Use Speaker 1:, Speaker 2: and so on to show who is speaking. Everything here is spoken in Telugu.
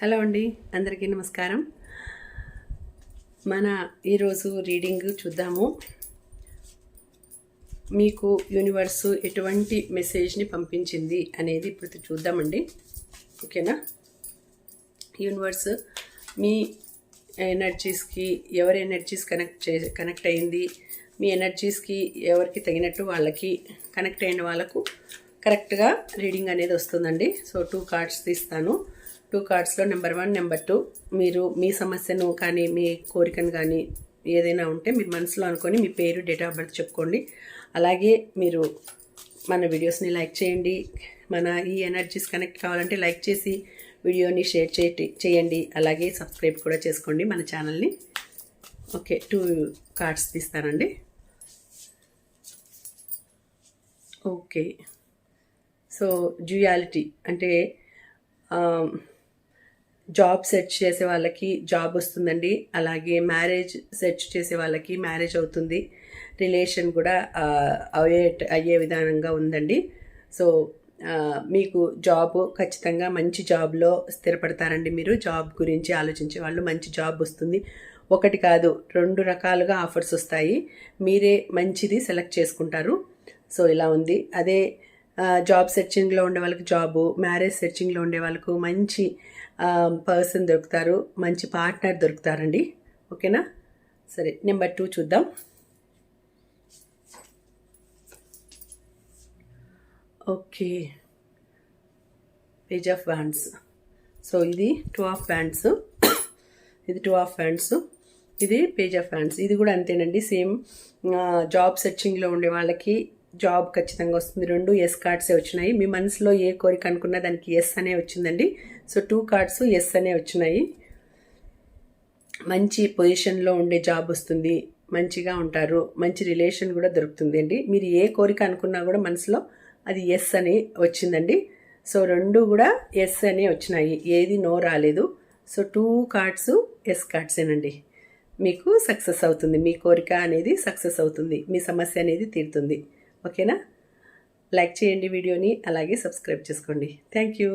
Speaker 1: హలో అండి అందరికీ నమస్కారం. మన ఈరోజు రీడింగ్ చూద్దాము. మీకు యూనివర్స్ ఎటువంటి మెసేజ్ని పంపించింది అనేది ఇప్పుడు చూద్దామండి. ఓకేనా? యూనివర్స్ మీ ఎనర్జీస్కి ఎవరి ఎనర్జీస్ కనెక్ట్ చే కనెక్ట్ అయింది మీ ఎనర్జీస్కి ఎవరికి తగినట్టు వాళ్ళకి కనెక్ట్ అయిన వాళ్ళకు కరెక్ట్గా రీడింగ్ అనేది వస్తుందండి. సో టూ కార్డ్స్ తీస్తాను. టూ కార్డ్స్లో నెంబర్ వన్ నెంబర్ టూ. మీరు మీ సమస్యను కానీ మీ కోరికను కానీ ఏదైనా ఉంటే మీరు మనసులో అనుకొని మీ పేరు డేట్ ఆఫ్ బర్త్ చెప్పుకోండి. అలాగే మీరు మన వీడియోస్ని లైక్ చేయండి. మన ఈ ఎనర్జీస్ కనెక్ట్ కావాలంటే లైక్ చేసి వీడియోని షేర్ చేయండి అలాగే సబ్స్క్రైబ్ కూడా చేసుకోండి మన ఛానల్ని. ఓకే టూ కార్డ్స్ తీస్తానండి. ఓకే. సో డ్యూయాలిటీ అంటే జాబ్ సెర్చ్ చేసే వాళ్ళకి జాబ్ వస్తుందండి. అలాగే మ్యారేజ్ సెర్చ్ చేసే వాళ్ళకి మ్యారేజ్ అవుతుంది. రిలేషన్ కూడా అయ్యే అయ్యే విధానంగా ఉందండి. సో మీకు జాబ్ ఖచ్చితంగా మంచి జాబ్లో స్థిరపడతారండి మీరు. జాబ్ గురించి ఆలోచించే వాళ్ళు మంచి జాబ్ వస్తుంది. ఒకటి కాదు రెండు రకాలుగా ఆఫర్స్ వస్తాయి. మీరే మంచిది సెలెక్ట్ చేసుకుంటారు. సో ఇలా ఉంది. అదే జాబ్ సెర్చింగ్లో ఉండే వాళ్ళకి జాబు మ్యారేజ్ సెర్చింగ్లో ఉండే వాళ్ళకు మంచి పర్సన్ దొరుకుతారు మంచి పార్ట్నర్ దొరుకుతారండి. ఓకేనా? సరే నెంబర్ టూ చూద్దాం. Okay. Page of wands so ఇది టూ ఆఫ్ బ్యాండ్స్ ఇది టూ ఆఫ్ బ్యాండ్స్ ఇది పేజ్ ఆఫ్ హ్యాండ్స్ ఇది కూడా అంతేనండి. సేమ్ జాబ్ సెర్చింగ్లో ఉండే వాళ్ళకి జాబ్ ఖచ్చితంగా వస్తుంది. రెండు ఎస్ కార్డ్సే వచ్చినాయి. మీ మనసులో ఏ కోరిక అనుకున్నా దానికి ఎస్ అనే వచ్చిందండి. సో టూ కార్డ్స్ ఎస్ అనే వచ్చినాయి. మంచి పొజిషన్లో ఉండే జాబ్ వస్తుంది. మంచిగా ఉంటారు. మంచి రిలేషన్ కూడా దొరుకుతుంది అండి. మీరు ఏ కోరిక అనుకున్నా కూడా మనసులో అది ఎస్ అని వచ్చిందండి. సో రెండు కూడా ఎస్ అనే వచ్చినాయి. ఏది నో రాలేదు. సో టూ కార్డ్స్ ఎస్ కార్డ్సేనండి మీకు సక్సెస్ అవుతుంది. మీ కోరిక అనేది సక్సెస్ అవుతుంది. మీ సమస్య అనేది తీరుతుంది. ఓకేనా? లైక్ చేయండి వీడియోని అలాగే సబ్స్క్రైబ్ చేసుకోండి. Thank you.